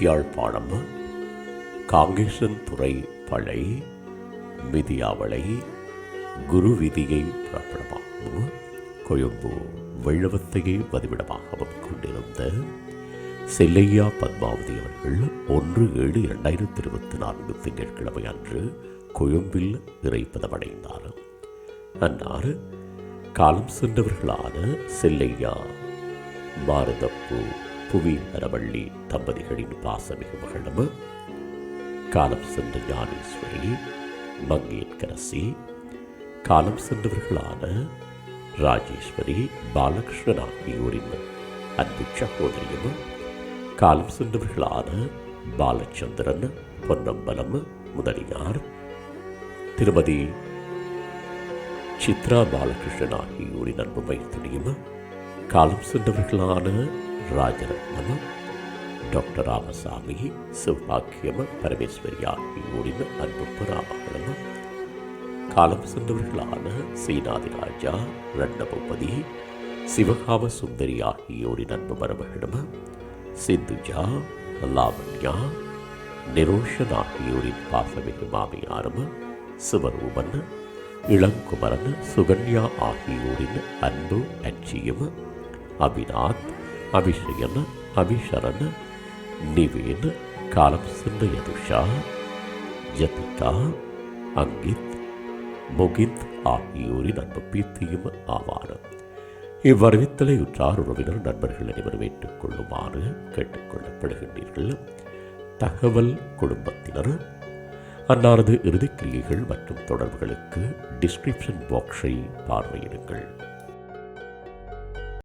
யாழ்ப்பாணம் காங்கேசன் துறை பழை மிதியாவளை குரு விதியை புறப்படமாகவும் கொழும்பு வெள்ளவத்தையை வதிவிடமாகவும் கொண்டிருந்த செல்லையா பத்மாவதி அவர்கள் ஒன்று ஏழு இரண்டாயிரத்தி இருபத்தி நான்கு திங்கட்கிழமை அன்று கொழும்பில் இறைப்பதமடைந்தார். அன்னார் காலம் சென்றவர்களான செல்லையா பாரதப்பூ புவி நரவள்ளி தம்பதிகளின் பாசமிகு மகளும் காலம் சென்ற ஞானேஸ்வரி மங்கேற்கரசி காலம் சென்றவர்களான ராஜேஸ்வரி பாலகிருஷ்ணன் ஆகியோரின் அன்பு சகோதரியும். காலம் சென்றவர்களான பாலச்சந்திரன் பொன்னம்பலம் முதலியார். திருமதி சித்ரா பாலகிருஷ்ணன் ஆகியோரின் அன்பு மைத்திரியும். காலம் சென்றவர்களான ராஜரத்னம் டாக்டர் ராமசாமி சிவபாக்கியம் பரமேஸ்வரி ஆகியோரின் அன்பு புறாமகளும் காலம் சென்றவர்களான சீனாதிராஜா ரண்டபதி சிவகாம சுந்தரி ஆகியோரின் அன்பு மரபுகளும் சிந்துஜா லாவண்யா நிரோஷன் ஆகியோரின் பாசமிகு மாமியாரும் சிவரூபன் இளங்குமரன் சுகன்யா ஆகியோரின் அன்பு அச்சியும் அபிநாத் அபிஷயன் அபிஷரன் நிவேன் காலம் சென்ற யதுஷா ஜதிகா அங்கித் முகித் ஆகியோரின் அன்பு பீத்தியும் ஆவார். இவ்வரவித்தலை உற்றார் உறவினர் நண்பர்கள் அனைவரும் ஏற்றுக்கொள்ளுமாறு கேட்டுக்கொள்ளப்படுகின்றீர்கள். தகவல் குடும்பத்தினர் அன்னாரது இறுதிக்கிரியைகள் மற்றும் தொடர்புகளுக்கு டிஸ்கிரிப்ஷன் பாக்ஸை பார்வையிடுங்கள்.